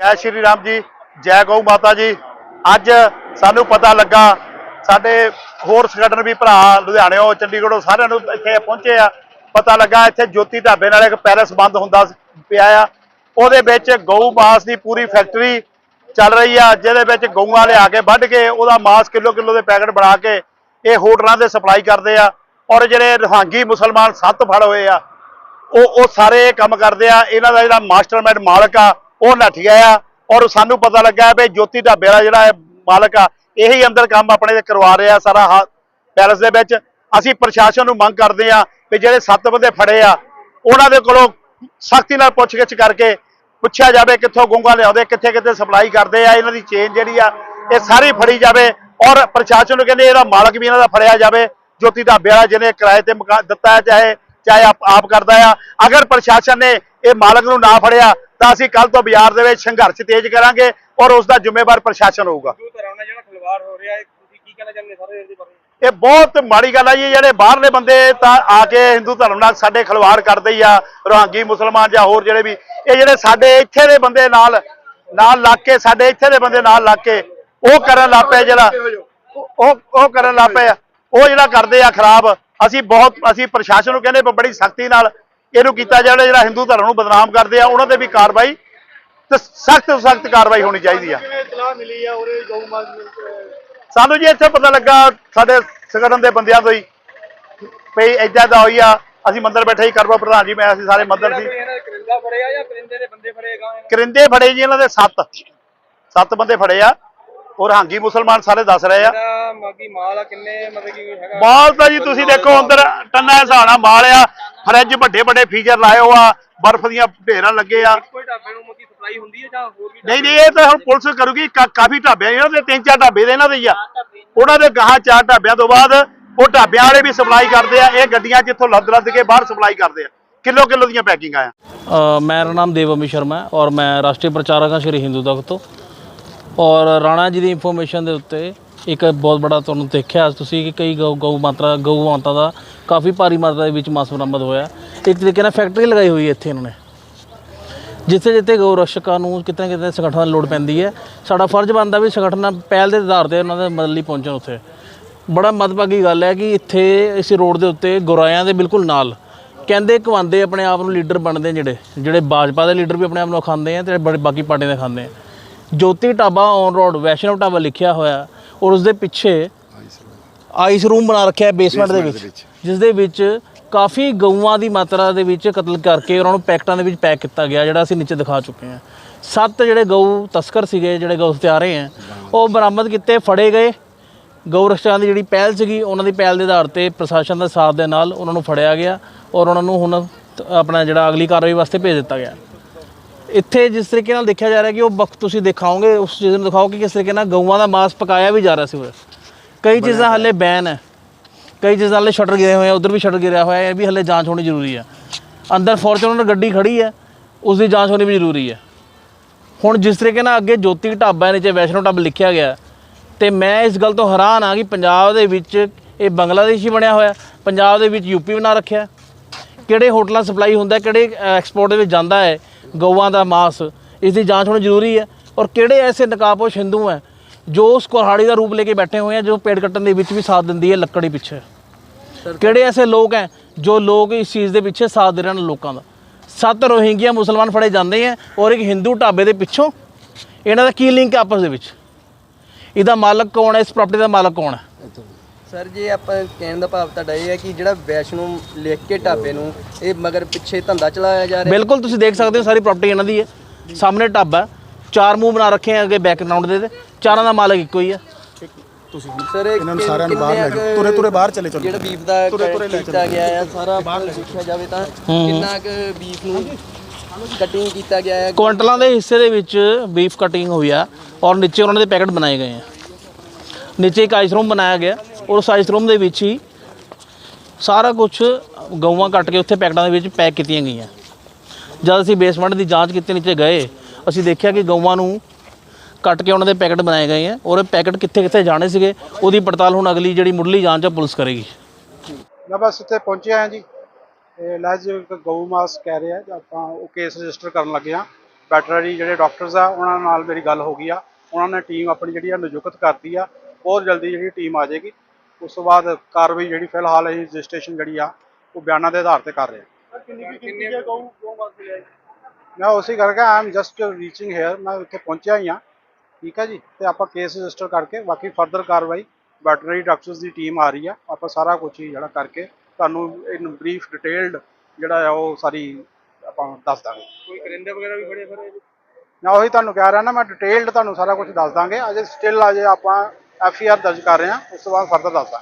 ਜੈ ਸ਼੍ਰੀ ਰਾਮ ਜੀ, ਜੈ ਗਊ ਮਾਤਾ ਜੀ। ਅੱਜ ਸਾਨੂੰ ਪਤਾ ਲੱਗਾ, ਸਾਡੇ ਹੋਰ ਸੰਗਠਨ ਵੀ ਭਰਾ ਲੁਧਿਆਣਿਓਂ ਚੰਡੀਗੜ੍ਹੋਂ ਸਾਰਿਆਂ ਨੂੰ ਇੱਥੇ ਪਹੁੰਚੇ ਆ। ਪਤਾ ਲੱਗਾ ਇੱਥੇ ਜੋਤੀ ਢਾਬੇ ਨਾਲ ਇੱਕ ਪੈਰਸ ਬੰਦ ਹੁੰਦਾ ਪਿਆ ਆ। ਉਹਦੇ ਵਿੱਚ ਗਊ ਮਾਸ ਦੀ ਪੂਰੀ ਫੈਕਟਰੀ ਚੱਲ ਰਹੀ ਆ, ਜਿਹਦੇ ਵਿੱਚ ਗਊਆਂ ਲਿਆ ਕੇ ਵੱਢ ਕੇ ਉਹਦਾ ਮਾਸ ਕਿਲੋ ਕਿਲੋ ਦੇ ਪੈਕਟ ਬਣਾ ਕੇ ਇਹ ਹੋਟਲਾਂ ਦੇ ਸਪਲਾਈ ਕਰਦੇ ਆ। ਔਰ ਜਿਹੜੇ ਰਹਾਂਗੀ ਮੁਸਲਮਾਨ ਸੱਤ ਫੜ ਹੋਏ ਆ, ਉਹ ਉਹ ਸਾਰੇ ਇਹ ਕੰਮ ਕਰਦੇ ਆ। ਇਹਨਾਂ ਦਾ ਜਿਹੜਾ ਮਾਸਟਰਮਾਈਂਡ ਮਾਲਕ ਆ ਉਹ ਨੱਠ ਗਿਆ ਆ ਔਰ ਸਾਨੂੰ ਪਤਾ ਲੱਗਾ ਵੀ ਜੋਤੀ ਢਾਬੇ ਵਾਲਾ ਜਿਹੜਾ ਇਹ ਮਾਲਕ ਆ, ਇਹੀ ਅੰਦਰ ਕੰਮ ਆਪਣੇ ਤੇ ਕਰਵਾ ਰਿਹਾ ਸਾਰਾ ਹਾ- ਪੈਲਸ ਦੇ ਵਿੱਚ। ਅਸੀਂ ਪ੍ਰਸ਼ਾਸਨ ਨੂੰ ਮੰਗ ਕਰਦੇ ਆ ਵੀ ਜਿਹੜੇ ਸੱਤ ਬੰਦੇ ਫੜੇ ਆ, ਉਹਨਾਂ ਦੇ ਕੋਲੋਂ ਸਖਤੀ ਨਾਲ ਪੁੱਛਗਿੱਛ ਕਰਕੇ ਪੁੱਛਿਆ ਜਾਵੇ ਕਿੱਥੋਂ ਗੁੰਗਾ ਲਿਆਉਂਦੇ, ਕਿੱਥੇ ਕਿੱਥੇ ਸਪਲਾਈ ਕਰਦੇ ਆ, ਇਹਨਾਂ ਦੀ ਚੇਨ ਜਿਹੜੀ ਆ, ਇਹ ਸਾਰੀ ਫੜੀ ਜਾਵੇ ਔਰ ਪ੍ਰਸ਼ਾਸਨ ਨੂੰ ਕਹਿੰਦੇ ਇਹਦਾ ਮਾਲਕ ਵੀ ਇਹਨਾਂ ਦਾ ਫੜਿਆ ਜਾਵੇ। ਜੋਤੀ ਢਾਬੇ ਵਾਲਾ ਜਿਹਨੇ ਕਿਰਾਏ ਤੇ ਮਕਾਨ ਦਿੱਤਾ ਹੈ, ਚਾਹੇ ਚਾਹੇ ਆਪ ਆਪ ਕਰਦਾ ਆ। ਅਗਰ ਪ੍ਰਸ਼ਾਸਨ ਨੇ ਇਹ ਮਾਲਕ ਨੂੰ ਨਾ ਫੜਿਆ ਤਾਂ ਅਸੀਂ ਕੱਲ ਤੋਂ ਬਾਜ਼ਾਰ ਦੇ ਵਿੱਚ ਸੰਘਰਸ਼ ਤੇਜ਼ ਕਰਾਂਗੇ ਔਰ ਉਸ ਦਾ ਜ਼ਿੰਮੇਵਾਰ ਪ੍ਰਸ਼ਾਸਨ ਹੋਊਗਾ। ਇਹ ਬਹੁਤ ਮਾੜੀ ਗੱਲ ਆ ਜੀ ਜਿਹੜੇ ਬਾਹਰਲੇ ਬੰਦੇ ਤਾਂ ਆ ਕੇ ਹਿੰਦੂ ਧਰਮ ਨਾਲ ਸਾਡੇ ਖਿਲਵਾੜ ਕਰਦੇ ਹੀ ਆ ਰੋਹਾਂਗੀ ਮੁਸਲਮਾਨ ਜਾਂ ਹੋਰ ਜਿਹੜੇ ਵੀ ਇਹ ਜਿਹੜੇ ਸਾਡੇ ਇੱਥੇ ਦੇ ਬੰਦੇ ਨਾਲ ਨਾਲ ਲੱਗ ਕੇ ਸਾਡੇ ਇੱਥੇ ਦੇ ਬੰਦੇ ਨਾਲ ਲੱਗ ਕੇ ਉਹ ਕਰਨ ਲੱਗ ਪਏ ਜਿਹੜਾ ਉਹ ਉਹ ਕਰਨ ਆ। ਉਹ ਜਿਹੜਾ ਕਰਦੇ ਆ ਖਰਾਬ ਅਸੀਂ ਬਹੁਤ ਅਸੀਂ ਪ੍ਰਸ਼ਾਸਨ ਨੂੰ ਕਹਿੰਦੇ ਬੜੀ ਸਖਤੀ ਨਾਲ ਇਹਨੂੰ ਕੀਤਾ ਜਾਵੇ ਜਿਹੜਾ ਹਿੰਦੂ ਧਰਮ ਨੂੰ ਬਦਨਾਮ ਕਰਦੇ ਆ ਉਹਨਾਂ ਤੇ ਵੀ ਕਾਰਵਾਈ ਤੇ ਸਖਤ ਸਖਤ ਕਾਰਵਾਈ ਹੋਣੀ ਚਾਹੀਦੀ ਆ। ਸਾਨੂੰ ਜੀ ਇੱਥੇ ਪਤਾ ਲੱਗਾ ਸਾਡੇ ਸੰਗਠਨ ਦੇ ਬੰਦਿਆਂ ਤੋਂ ਹੀ ਵੀ ਏਦਾਂ ਦਾ ਹੋਈ ਆ ਅਸੀਂ ਮੰਦਰ ਬੈਠੇ ਹੀ ਕਰਵਾ ਪ੍ਰਧਾਨ ਜੀ ਮੈਂ ਅਸੀਂ ਸਾਰੇ ਮੰਦਰ ਸੀ। ਕਰਿੰਦਾ ਫੜੇ ਜੀ ਇਹਨਾਂ ਦੇ ਸੱਤ। ਸੱਤ ਬੰਦੇ ਫੜੇ ਆ ਔਰ ਹਾਂਗੀ ਮੁਸਲਮਾਨ ਸਾਰੇ ਦੱਸ ਰਹੇ ਆ। ਜਿਹੜਾ ਮਾਗੀ ਮਾਲ ਆ ਕਿੰਨੇ ਮਤਲਬ ਕਿ ਹੈਗਾ? ਮਾਲ ਤਾਂ ਜੀ ਤੁਸੀਂ ਦੇਖੋ ਅੰਦਰ ਟੰਨਾ ਹਿਸਾਬ ਨਾਲ ਮਾਲ ਆ ਫਰਿੱਜ ਵੱਡੇ ਵੱਡੇ ਫੀਚਰ ਲਾਏ ਹੋ ਆ ਬਰਫ਼ ਦੀਆਂ ਢੇਰਾਂ ਲੱਗੇ ਆ ਕੋਈ ਢਾਬੇ ਨੂੰ ਮੋਟੀ ਸਪਲਾਈ ਹੁੰਦੀ ਹੈ ਜਾਂ ਹੋਰ ਵੀ ਨਹੀਂ ਨਹੀਂ ਇਹ ਤਾਂ ਹੁਣ ਪੁਲਿਸ ਕਰੂਗੀ ਕਾ- ਕਾਫੀ ਢਾਬੇ ਆ ਇਹਨਾਂ ਦੇ ਤਿੰਨ ਚਾਰ ਢਾਬੇ ਦੇ ਇਹਨਾਂ ਦੇ ਹੀ ਆ ਉਹਨਾਂ ਦੇ ਗਾਹਾਂ ਚਾਰ ਢਾਬਿਆਂ ਤੋਂ ਬਾਅਦ ਉਹ ਢਾਬਿਆਂ ਵਾਲੇ ਵੀ ਸਪਲਾਈ ਕਰਦੇ ਆ ਇਹ ਗੱਡੀਆਂ 'ਚ ਇੱਥੋਂ ਲੱਦ ਲੱਦ ਕੇ ਬਾਹਰ ਸਪਲਾਈ ਕਰਦੇ ਆ ਕਿਲੋ ਕਿਲੋ ਦੀਆਂ ਪੈਕਿੰਗਾਂ ਆ अ, मेरा नाम देवमी शर्मा है और मैं राष्ट्रीय प्रचारक ਹਾਂ ਸ਼੍ਰੀ ਹਿੰਦੂ ਤਖਤ ਤੋਂ ਔਰ ਰਾਣਾ ਜੀ ਦੀ ਇਨਫੋਰਮੇਸ਼ਨ ਦੇ ਉੱਤੇ ਇੱਕ ਬਹੁਤ ਬੜਾ ਤੁਹਾਨੂੰ ਦੇਖਿਆ ਅੱਜ ਤੁਸੀਂ ਕਿ ਕਈ ਗਊ ਗਊ ਮਾਤਰਾ ਗਊ ਮਾਤਾ ਦਾ ਕਾਫੀ ਭਾਰੀ ਮਾਤਰਾ ਦੇ ਵਿੱਚ ਮਾਸ ਬਰਾਮਦ ਹੋਇਆ। ਇੱਕ ਤਰੀਕੇ ਨਾਲ ਫੈਕਟਰੀ ਲਗਾਈ ਹੋਈ ਹੈ ਇੱਥੇ ਇਹਨਾਂ ਨੇ। ਜਿੱਥੇ ਜਿੱਥੇ ਗਊ ਰਕਸ਼ਕਾਂ ਨੂੰ ਕਿਤੇ ਨਾ ਕਿਤੇ ਸੰਗਠਨਾਂ ਦੀ ਲੋੜ ਪੈਂਦੀ ਹੈ। ਸਾਡਾ ਫਰਜ਼ ਬਣਦਾ ਵੀ ਸੰਗਠਨਾਂ ਪਹਿਲ ਦੇ ਆਧਾਰ ਤੇ ਉਹਨਾਂ ਦੇ ਮਦਦ ਲਈ ਪਹੁੰਚਣ ਉੱਥੇ। ਬੜਾ ਮਦਭਾਗੀ ਗੱਲ ਹੈ ਕਿ ਇੱਥੇ ਇਸ ਰੋਡ ਦੇ ਉੱਤੇ ਗੁਰਾਇਆਂ ਦੇ ਬਿਲਕੁਲ ਨਾਲ ਕਹਿੰਦੇ ਕਵਾਂਦੇ ਆਪਣੇ ਆਪ ਨੂੰ ਲੀਡਰ ਬਣਦੇ ਜਿਹੜੇ ਜਿਹੜੇ ਭਾਜਪਾ ਦੇ ਲੀਡਰ ਵੀ ਆਪਣੇ ਆਪ ਨੂੰ ਖਾਂਦੇ ਆ ਤੇ ਬੜੇ ਬਾਕੀ ਪਾਰਟੀਆਂ ਦੇ ਖਾਂਦੇ ਆ। ਜੋਤੀ ਢਾਬਾ ਔਨ ਰੋਡ ਵੈਸ਼ਨਵ ਢਾਬਾ ਲਿਖਿਆ ਹੋਇਆ। ਔਰ ਉਸ ਦੇ ਪਿੱਛੇ ਆਈਸ ਰੂਮ ਬਣਾ ਰੱਖਿਆ ਬੇਸਮੈਂਟ ਦੇ ਵਿੱਚ। ਜਿਸ ਦੇ ਵਿੱਚ ਕਾਫੀ ਗਊਆਂ ਦੀ ਮਾਤਰਾ ਦੇ ਵਿੱਚ ਕਤਲ ਕਰਕੇ ਉਹਨਾਂ ਨੂੰ ਪੈਕਟਾਂ ਦੇ ਵਿੱਚ ਪੈਕ ਕੀਤਾ ਗਿਆ ਜਿਹੜਾ ਅਸੀਂ ਨੀਚੇ ਦਿਖਾ ਚੁੱਕੇ ਹਾਂ। ਸੱਤ ਜਿਹੜੇ ਗਊ ਤਸਕਰ ਸੀਗੇ ਜਿਹੜੇ ਗਊ ਹਥਿਆਰੇ ਆ ਉਹ ਬਰਾਮਦ ਕੀਤੇ ਫੜੇ ਗਏ। ਗਊ ਰਕਸ਼ਕਾਂ ਦੀ ਜਿਹੜੀ ਪਹਿਲ ਸੀਗੀ ਉਹਨਾਂ ਦੀ ਪਹਿਲ ਦੇ ਆਧਾਰ ਤੇ ਪ੍ਰਸ਼ਾਸਨ ਦਾ ਸਾਥ ਦੇ ਨਾਲ ਉਹਨਾਂ ਨੂੰ ਫੜਿਆ ਗਿਆ ਔਰ ਉਹਨਾਂ ਨੂੰ ਹੁਣ ਆਪਣਾ ਜਿਹੜਾ ਅਗਲੀ ਕਾਰਵਾਈ ਵਾਸਤੇ ਭੇਜ ਦਿੱਤਾ ਗਿਆ। ਇੱਥੇ ਜਿਸ ਤਰੀਕੇ ਨਾਲ ਦੇਖਿਆ ਜਾ ਰਿਹਾ ਕਿ ਉਹ ਵਕਤ ਤੁਸੀਂ ਦਿਖਾਓਗੇ ਉਸ ਚੀਜ਼ ਨੂੰ ਦਿਖਾਓ ਕਿ ਕਿਸ ਤਰੀਕੇ ਨਾਲ ਗਊਆਂ ਦਾ ਮਾਸ ਪਕਾਇਆ ਵੀ ਜਾ ਰਿਹਾ ਸੀ ਕਈ ਚੀਜ਼ਾਂ ਹੱਲੇ ਬੈਨ ਹੈ। ਕਈ ਚੀਜ਼ਾਂ ਹੱਲੇ ਸ਼ਟਰ ਗਿਰੇ ਹੋਏ ਆ, ਉਧਰ ਵੀ ਸ਼ਟਰ ਗਿਰਿਆ ਹੋਇਆ ਹੈ ਇਹ ਵੀ ਹੱਲੇ ਜਾਂਚ ਹੋਣੀ ਜ਼ਰੂਰੀ ਹੈ ਅੰਦਰ ਫੋਰਚੂਨਰ ਗੱਡੀ ਖੜੀ ਹੈ ਉਸ ਦੀ ਜਾਂਚ ਹੋਣੀ ਵੀ ਜ਼ਰੂਰੀ ਹੈ ਹੁਣ ਜਿਸ ਤਰੀਕੇ ਨਾਲ ਅੱਗੇ ਜੋਤੀ ਢਾਬਾ ਨੀਚੇ ਵੈਸ਼ਨੋ ਢਾਬਾ ਲਿਖਿਆ ਗਿਆ, ਤੇ ਮੈਂ ਇਸ ਗੱਲ ਤੋਂ ਹੈਰਾਨ ਆ ਕਿ ਪੰਜਾਬ ਦੇ ਵਿੱਚ ਇਹ ਬੰਗਲਾਦੇਸ਼ੀ ਬਣਿਆ ਹੋਇਆ, ਪੰਜਾਬ ਦੇ ਵਿੱਚ ਯੂਪੀ ਬਣਾ ਰੱਖਿਆ। ਕਿਹੜੇ ਹੋਟਲਾਂ ਸਪਲਾਈ ਹੁੰਦਾ ਕਿਹੜੇ ਐਕਸਪੋਰਟ ਦੇ ਵਿੱਚ ਜਾਂਦਾ ਹੈ, ਗਊਆਂ ਦਾ ਮਾਸ ਇਸ ਦੀ ਜਾਂਚ ਹੋਣੀ ਜ਼ਰੂਰੀ ਹੈ। ਔਰ ਕਿਹੜੇ ਐਸੇ ਨਕਾਬਪੋਸ਼ ਹਿੰਦੂ ਹੈ, ਜੋ ਉਸ ਕੁਹਾੜੀ ਦਾ ਰੂਪ ਲੈ ਕੇ ਬੈਠੇ ਹੋਏ ਆ, ਜੋ ਪੇੜ ਕੱਟਣ ਦੇ ਵਿੱਚ ਵੀ ਸਾਥ ਦਿੰਦੀ ਹੈ, ਲੱਕੜੀ ਪਿੱਛੇ। ਕਿਹੜੇ ਐਸੇ ਲੋਕ ਹੈ ਜੋ ਲੋਕ ਇਸ ਚੀਜ਼ ਦੇ ਪਿੱਛੇ ਸਾਥ ਦੇ ਰਹੇ ਹਨ ਲੋਕਾਂ ਦਾ? ਸੱਤ ਰੋਹਿੰਗੀਆ ਮੁਸਲਮਾਨ ਫੜੇ ਜਾਂਦੇ ਆ ਔਰ ਇੱਕ ਹਿੰਦੂ ਢਾਬੇ ਦੇ ਪਿੱਛੋਂ ਇਹਨਾਂ ਦਾ ਕੀ ਲਿੰਕ ਹੈ ਆਪਸ ਦੇ ਵਿੱਚ? ਇਹਦਾ ਮਾਲਕ ਕੌਣ ਹੈ ਇਸ ਪ੍ਰਾਪਰਟੀ ਦਾ ਮਾਲਕ ਕੌਣ ਹੈ ਸਰ ਜੇ ਆਪਾਂ ਕਹਿਣ ਦਾ ਭਾਵ ਤੁਹਾਡਾ ਇਹ ਹੈ ਕਿ ਜਿਹੜਾ ਵੈਸ਼ਨੂ ਲਿਖ ਕੇ ਢਾਬੇ ਨੂੰ ਇਹ ਮਗਰ ਪਿੱਛੇ ਧੰਦਾ ਚਲਾਇਆ ਜਾ ਰਿਹਾ ਬਿਲਕੁਲ ਤੁਸੀਂ ਦੇਖ ਸਕਦੇ ਹੋ ਸਾਰੀ ਪ੍ਰਾਪਰਟੀ ਇਹਨਾਂ ਦੀ ਹੈ ਸਾਹਮਣੇ ਢਾਬਾ ਹੈ, ਚਾਰ ਮੂੰਹ ਬਣਾ ਰੱਖੇ ਆ ਅੱਗੇ ਬੈਕਗ੍ਰਾਉਂਡ ਦੇ ਤੇ। ਚਾਰਾਂ ਦਾ ਮਾਲਕ ਇੱਕੋ ਹੀ ਹੈ ਸਰ ਇਹਨਾਂ ਨੂੰ ਸਾਰਿਆਂ ਨੂੰ ਬਾਹਰ ਲੈ ਜਾਓ। ਤੁਰੇ ਤੁਰੇ ਬਾਹਰ ਚਲੇ ਚਲੋ ਜਿਹੜਾ ਬੀਫ ਦਾ ਕੀਤਾ ਗਿਆ ਹੈ ਸਾਰਾ ਬਾਹਰ ਦੇਖਿਆ ਜਾਵੇ ਤਾਂ ਕਿੰਨਾ ਕੁ ਬੀਫ ਨੂੰ ਕਟਿੰਗ ਕੀਤਾ ਗਿਆ ਹੈ। ਕੁਆਂਟਲਾਂ ਦੇ ਹਿੱਸੇ ਦੇ ਵਿੱਚ ਬੀਫ ਕਟਿੰਗ ਹੋਈ ਆ ਔਰ ਨੀਚੇ ਉਹਨਾਂ ਦੇ ਪੈਕਟ ਬਣਾਏ ਗਏ ਆ। ਨੀਚੇ ਇੱਕ ਆਈਸਰੂਮ ਬਣਾਇਆ ਗਿਆ। ਔਰ ਉਸ ਆਈਸਰੂਮ ਦੇ ਵਿੱਚ ਹੀ ਸਾਰਾ ਕੁਝ ਗਊਆਂ ਕੱਟ ਕੇ ਉੱਥੇ ਪੈਕਟਾਂ ਦੇ ਵਿੱਚ ਪੈਕ ਕੀਤੀਆਂ ਗਈਆਂ। ਜਦ ਅਸੀਂ ਬੇਸਮੈਂਟ ਦੀ ਜਾਂਚ ਕੀਤੀ ਨੀਚੇ ਗਏ ਅਸੀਂ ਦੇਖਿਆ ਕਿ ਗਊਆਂ ਨੂੰ ਕੱਟ ਕੇ ਉਹਨਾਂ ਦੇ ਪੈਕਟ ਬਣਾਏ ਗਏ ਆ ਔਰ ਇਹ ਪੈਕਟ ਕਿੱਥੇ ਕਿੱਥੇ ਜਾਣੇ ਸੀਗੇ ਉਹਦੀ ਪੜਤਾਲ ਹੁਣ ਅਗਲੀ ਜਿਹੜੀ ਮੁੱਢਲੀ ਜਾਂਚ ਆ ਪੁਲਿਸ ਕਰੇਗੀ। ਮੈਂ ਬਸ ਇੱਥੇ ਪਹੁੰਚਿਆ ਹਾਂ ਜੀ। ਲਾਜ ਗਊ ਮਾਸ ਕਹਿ ਰਿਹਾ ਆਪਾਂ ਉਹ ਕੇਸ ਰਜਿਸਟਰ ਕਰਨ ਲੱਗੇ ਹਾਂ। ਵੈਟਰਨਰੀ ਜਿਹੜੇ ਡਾਕਟਰਸ ਆ ਉਹਨਾਂ ਨਾਲ ਮੇਰੀ ਗੱਲ ਹੋ ਗਈ ਆ। ਉਹਨਾਂ ਨੇ ਟੀਮ ਆਪਣੀ ਜਿਹੜੀ ਆ ਨਿਯੁਕਤ ਕਰਤੀ ਆ। ਬਹੁਤ ਜਲਦੀ ਜਿਹੜੀ ਟੀਮ ਆ ਜਾਏਗੀ। ਉਸ ਤੋਂ ਬਾਅਦ ਕਾਰਵਾਈ ਜਿਹੜੀ ਫਿਲਹਾਲ ਅਸੀਂ ਰਜਿਸਟ੍ਰੇਸ਼ਨ ਜਿਹੜੀ ਆ ਉਹ ਬਿਆਨਾਂ ਦੇ ਆਧਾਰ ਤੇ ਕਰ ਰਹੇ ਹਾਂ ਕਿੰਨੇ ਗਊ ਗਊ ਮਾਤਾ ਲਿਆਏ ਮੈਂ ਉਸੇ ਕਰਕੇ I am just reaching here ਮੈਂ ਇੱਥੇ ਪਹੁੰਚਿਆ ਹੀ ਹਾਂ। ਠੀਕ ਹੈ ਜੀ? ਤੇ ਆਪਾਂ ਕੇਸ ਰਜਿਸਟਰ ਕਰਕੇ ਬਾਕੀ ਫਰਦਰ ਕਾਰਵਾਈ ਵੈਟਰਨਰੀ ਡਾਕਟਰਸ ਦੀ ਟੀਮ ਆ ਰਹੀ ਆ। ਆਪਾਂ ਸਾਰਾ ਕੁਝ ਹੀ ਜਿਹੜਾ ਕਰਕੇ ਤੁਹਾਨੂੰ ਇਨ ਬਰੀਫ ਡਿਟੇਲਡ ਜਿਹੜਾ ਆ ਉਹ ਸਾਰੀ ਆਪਾਂ ਦੱਸ ਦਾਂਗੇ। ਕੋਈ ਕਰਿੰਦੇ ਵਗੈਰਾ ਵੀ ਫੜੇ ਫਿਰ ਮੈਂ ਉਹੀ ਤੁਹਾਨੂੰ ਕਹਿ ਰਿਹਾ ਨਾ ਮੈਂ ਡਿਟੇਲਡ ਤੁਹਾਨੂੰ ਸਾਰਾ ਕੁਝ ਦੱਸ ਦਾਂਗੇ। ਅਜੇ ਸਟਿਲ ਅਜੇ ਆਪਾਂ ਐਫ ਆਈ ਆਰ ਦਰਜ ਕਰ ਰਹੇ ਹਾਂ ਉਸ ਤੋਂ ਬਾਅਦ ਫਰਦਰ ਦੱਸ ਦਾਂਗੇ।